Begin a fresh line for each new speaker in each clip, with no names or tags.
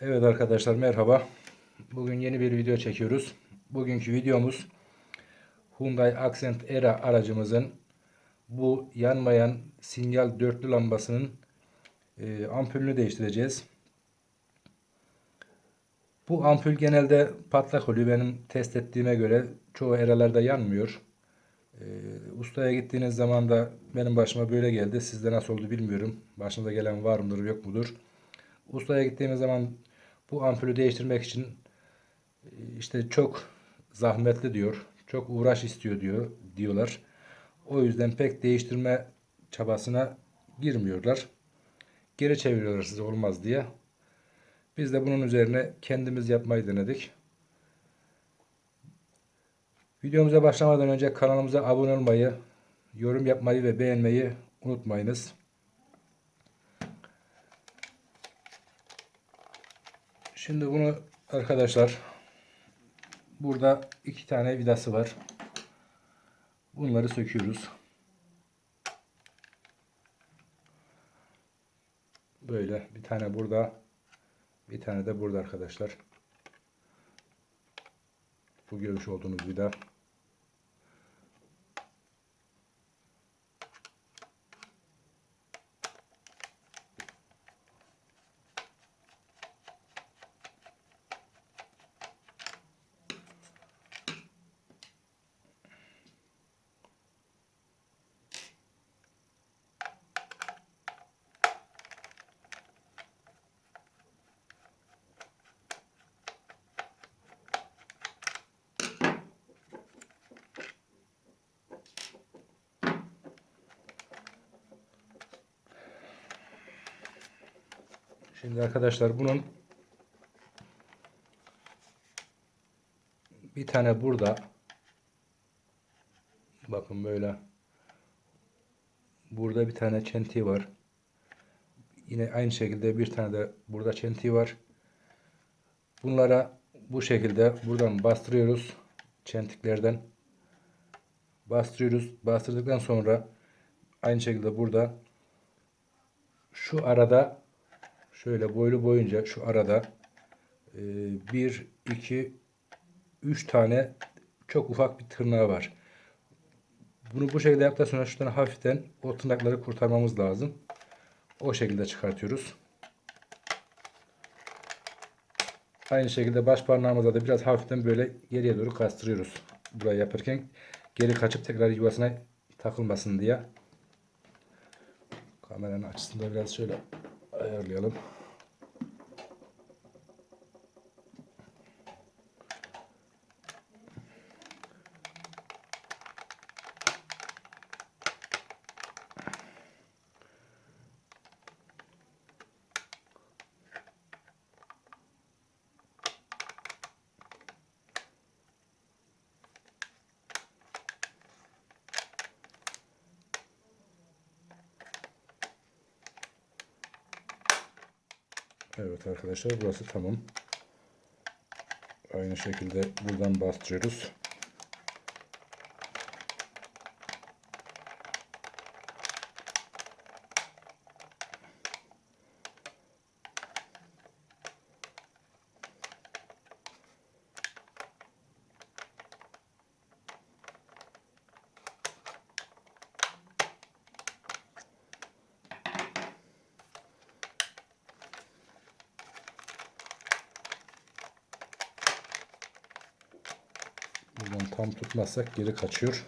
Evet arkadaşlar merhaba. Bugün yeni bir video çekiyoruz. Bugünkü videomuz Hyundai Accent Era aracımızın bu yanmayan sinyal dörtlü lambasının e, ampulünü değiştireceğiz. Bu ampul genelde patlak oluyor. Benim test ettiğime göre çoğu eralarda yanmıyor. E, ustaya gittiğiniz zaman da benim başıma böyle geldi. Sizde nasıl oldu bilmiyorum. Başınıza gelen var mıdır yok mudur? Ustaya gittiğimiz zaman bu ampulü değiştirmek için e, işte çok zahmetli diyor. Çok uğraş istiyor diyor diyorlar. O yüzden pek değiştirme çabasına girmiyorlar. Geri çeviriyorlar size olmaz diye. Biz de bunun üzerine kendimiz yapmayı denedik. Videomuza başlamadan önce kanalımıza abone olmayı, yorum yapmayı ve beğenmeyi unutmayınız. Şimdi bunu arkadaşlar burada iki tane vidası var. Bunları söküyoruz. Böyle bir tane burada bir tane de burada arkadaşlar. Bu görmüş olduğunuz vida. Şimdi arkadaşlar bunun bir tane burada bakın böyle burada bir tane çentiği var. Yine aynı şekilde bir tane de burada çentiği var. Bunlara bu şekilde buradan bastırıyoruz. Çentiklerden bastırıyoruz. Bastırdıktan sonra aynı şekilde burada şu arada şöyle boylu boyunca şu arada e, bir, iki, üç tane çok ufak bir tırnağı var. Bunu bu şekilde yaptıktan sonra şuradan hafiften o tırnakları kurtarmamız lazım. O şekilde çıkartıyoruz. Aynı şekilde baş parmağımızla da biraz hafiften böyle geriye doğru kastırıyoruz. Burayı yaparken geri kaçıp tekrar yuvasına takılmasın diye. Kameranın açısını da biraz şöyle ayarlayalım. Evet arkadaşlar burası tamam. Aynı şekilde buradan bastırıyoruz. Buradan tam tutmazsak geri kaçıyor.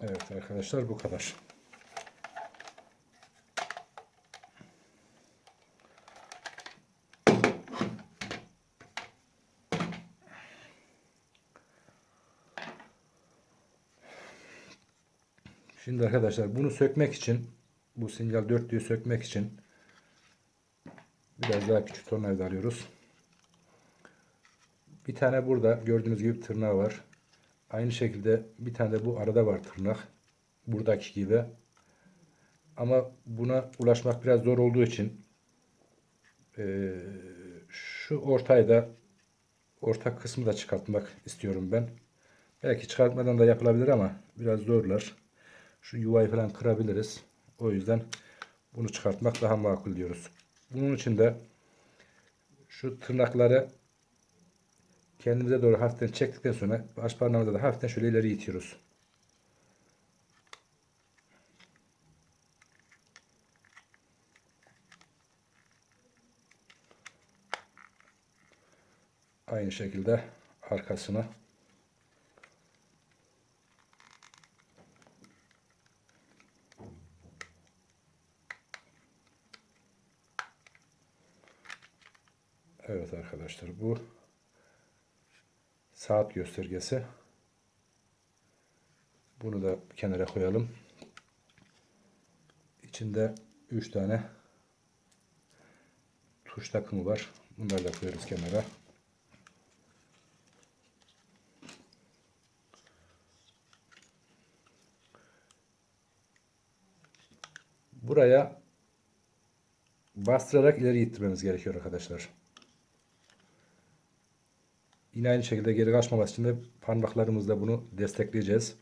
Evet arkadaşlar bu kadar. Şimdi arkadaşlar bunu sökmek için bu sinyal dörtlüğü sökmek için biraz daha küçük tornavida arıyoruz. Bir tane burada gördüğünüz gibi tırnağı var. Aynı şekilde bir tane de bu arada var tırnak. Buradaki gibi. Ama buna ulaşmak biraz zor olduğu için eee, şu ortayı da ortak kısmı da çıkartmak istiyorum ben. Belki çıkartmadan da yapılabilir ama biraz zorlar. Şu yuvayı falan kırabiliriz. O yüzden bunu çıkartmak daha makul diyoruz. Bunun için de şu tırnakları kendimize doğru hafiften çektikten sonra baş parmağımızla da hafiften şöyle ileri itiyoruz. Aynı şekilde arkasına Evet arkadaşlar bu saat göstergesi. Bunu da kenara koyalım. İçinde 3 tane tuş takımı var. Bunları da koyarız kenara. Buraya bastırarak ileri ittirmemiz gerekiyor arkadaşlar. Yine aynı şekilde geri kaçmaması için de parmaklarımızla bunu destekleyeceğiz.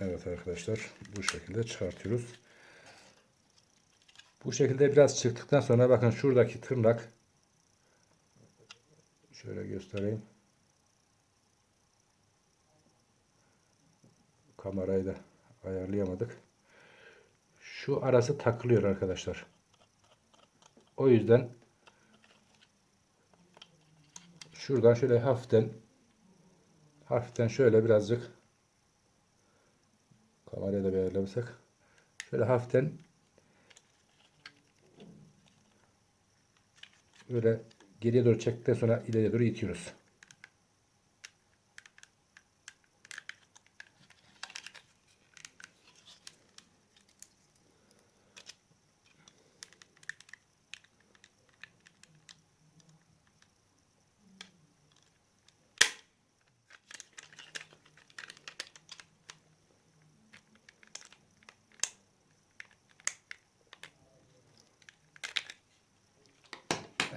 Evet arkadaşlar bu şekilde çıkartıyoruz. Bu şekilde biraz çıktıktan sonra bakın şuradaki tırnak şöyle göstereyim. Kamerayı da ayarlayamadık. Şu arası takılıyor arkadaşlar. O yüzden şuradan şöyle hafiften hafiften şöyle birazcık kameraya da bir ayarlamışsak şöyle hafiften böyle geriye doğru çektikten sonra ileriye doğru itiyoruz.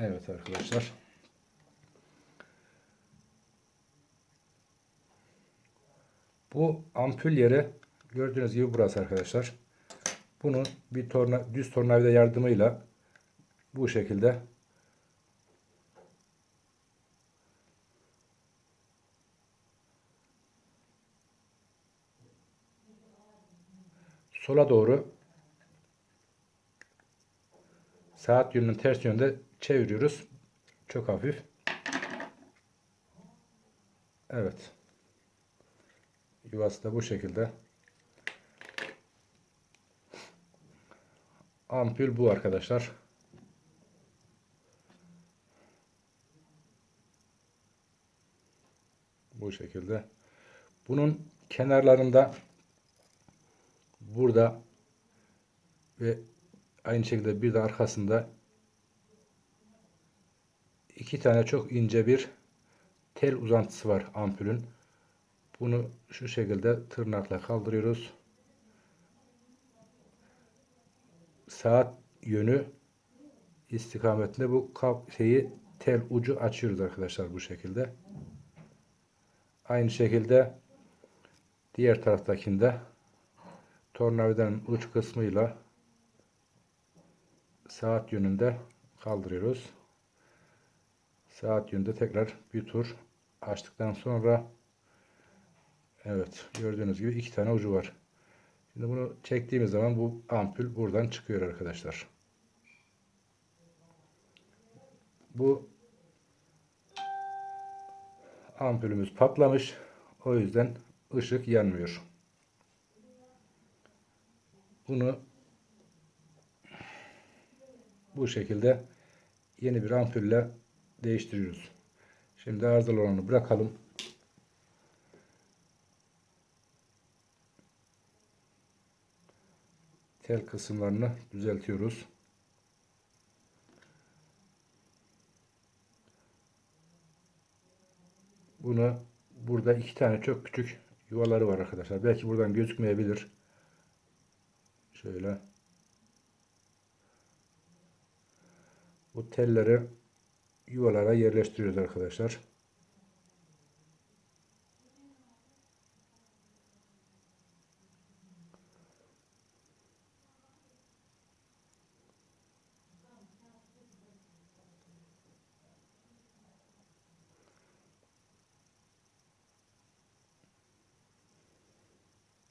Evet arkadaşlar. Bu ampul yeri gördüğünüz gibi burası arkadaşlar. Bunu bir torna, düz tornavida yardımıyla bu şekilde sola doğru saat yönünün ters yönde çeviriyoruz. Çok hafif. Evet. Yuvası da bu şekilde. Ampul bu arkadaşlar. Bu şekilde. Bunun kenarlarında burada ve aynı şekilde bir de arkasında iki tane çok ince bir tel uzantısı var ampulün. Bunu şu şekilde tırnakla kaldırıyoruz. Saat yönü istikametinde bu şeyi tel ucu açıyoruz arkadaşlar bu şekilde. Aynı şekilde diğer taraftakinde tornavidanın uç kısmıyla saat yönünde kaldırıyoruz. Saat yönünde tekrar bir tur açtıktan sonra evet gördüğünüz gibi iki tane ucu var. Şimdi bunu çektiğimiz zaman bu ampul buradan çıkıyor arkadaşlar. Bu ampulümüz patlamış. O yüzden ışık yanmıyor. Bunu bu şekilde yeni bir ampulle değiştiriyoruz. Şimdi arızalı olanı bırakalım. Tel kısımlarını düzeltiyoruz. Bunu burada iki tane çok küçük yuvaları var arkadaşlar. Belki buradan gözükmeyebilir. Şöyle. Bu telleri yuvalara yerleştiriyoruz arkadaşlar.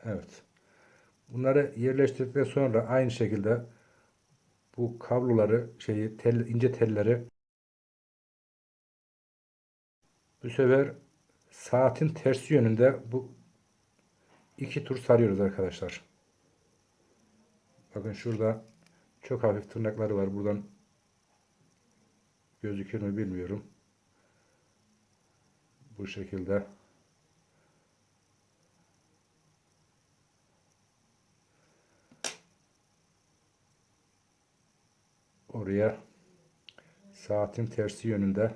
Evet. Bunları yerleştirdikten sonra aynı şekilde bu kabloları şeyi tel, ince telleri bu sefer saatin tersi yönünde bu iki tur sarıyoruz arkadaşlar. Bakın şurada çok hafif tırnakları var. Buradan gözükür mü bilmiyorum. Bu şekilde. Oraya saatin tersi yönünde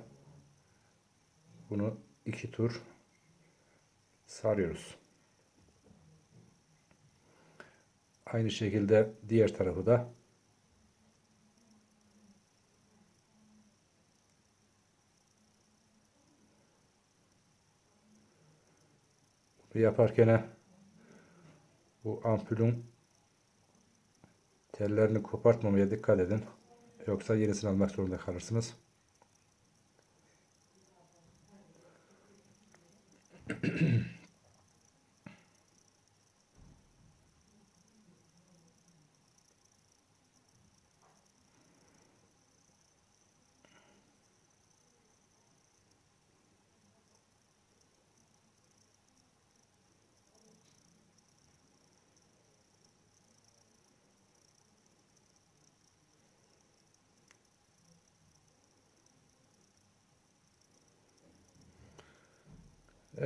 bunu iki tur sarıyoruz. Aynı şekilde diğer tarafı da yaparken bu ampulün tellerini kopartmamaya dikkat edin. Yoksa yenisini almak zorunda kalırsınız.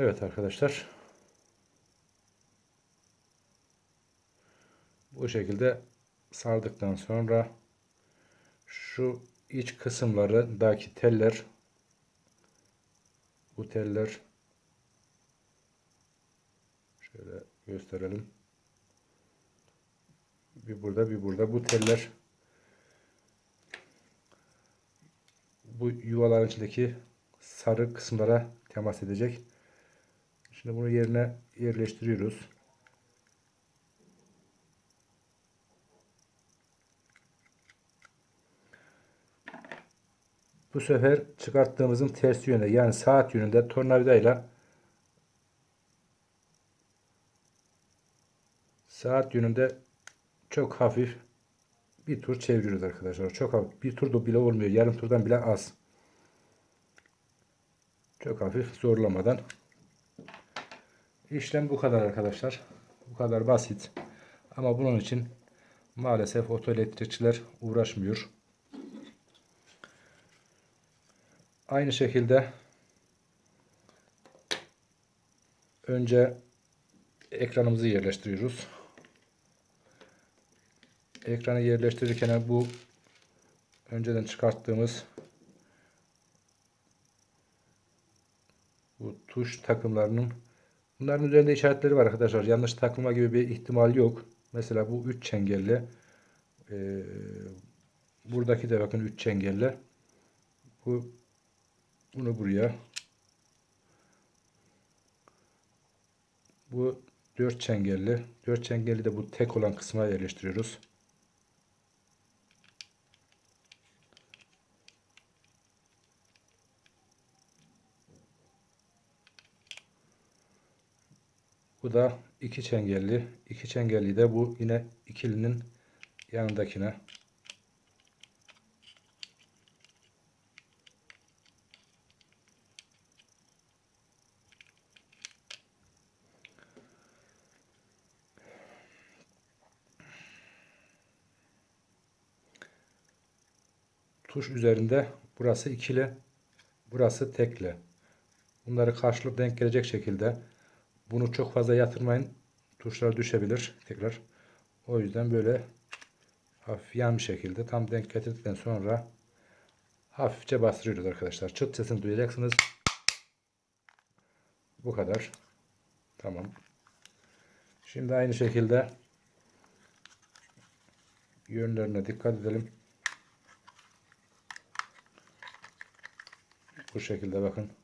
Evet arkadaşlar. Bu şekilde sardıktan sonra şu iç kısımlarındaki teller bu teller şöyle gösterelim. Bir burada bir burada bu teller bu yuvaların içindeki sarı kısımlara temas edecek. Şimdi bunu yerine yerleştiriyoruz. Bu sefer çıkarttığımızın ters yönünde yani saat yönünde tornavidayla saat yönünde çok hafif bir tur çeviriyoruz arkadaşlar. Çok hafif. Bir tur da bile olmuyor. Yarım turdan bile az. Çok hafif zorlamadan İşlem bu kadar arkadaşlar. Bu kadar basit. Ama bunun için maalesef otoelektrikçiler uğraşmıyor. Aynı şekilde önce ekranımızı yerleştiriyoruz. Ekranı yerleştirirken bu önceden çıkarttığımız bu tuş takımlarının Bunların üzerinde işaretleri var arkadaşlar. Yanlış takılma gibi bir ihtimal yok. Mesela bu 3 çengelli. Ee, buradaki de bakın 3 çengelli. Bu bunu buraya. Bu 4 çengelli. 4 çengelli de bu tek olan kısma yerleştiriyoruz. Bu da iki çengelli. İki çengelli de bu yine ikilinin yanındakine. Tuş üzerinde burası ikili, burası tekli. Bunları karşılıklı denk gelecek şekilde bunu çok fazla yatırmayın. Tuşlar düşebilir tekrar. O yüzden böyle hafif yan bir şekilde tam denk getirdikten sonra hafifçe bastırıyoruz arkadaşlar. Çıt sesini duyacaksınız. Bu kadar. Tamam. Şimdi aynı şekilde yönlerine dikkat edelim. Bu şekilde bakın.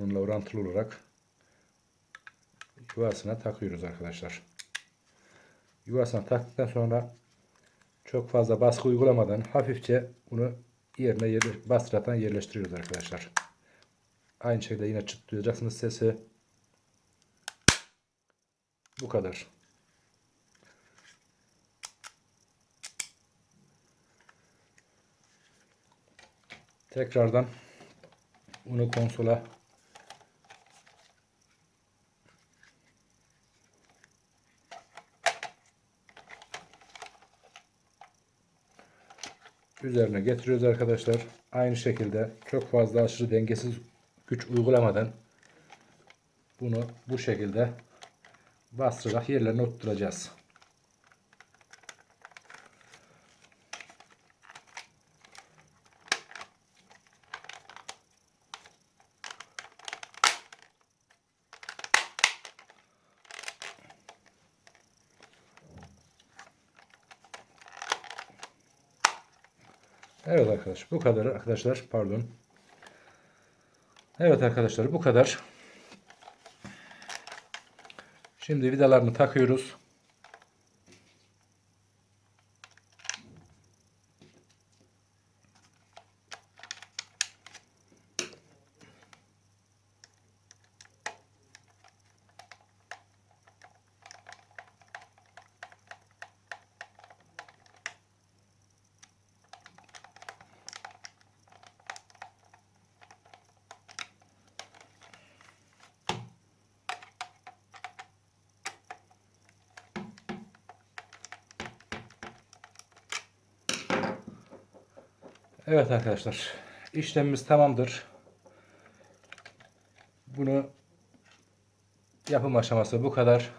Bununla orantılı olarak yuvasına takıyoruz arkadaşlar. Yuvasına taktıktan sonra çok fazla baskı uygulamadan hafifçe bunu yerine yerle, bastırarak yerleştiriyoruz arkadaşlar. Aynı şekilde yine çıt duyacaksınız sesi. Bu kadar. Tekrardan bunu konsola üzerine getiriyoruz arkadaşlar. Aynı şekilde çok fazla aşırı dengesiz güç uygulamadan bunu bu şekilde bastırarak yerlerine oturtacağız. Evet arkadaşlar bu kadar arkadaşlar pardon. Evet arkadaşlar bu kadar. Şimdi vidalarını takıyoruz. Evet arkadaşlar işlemimiz tamamdır. Bunu yapım aşaması bu kadar.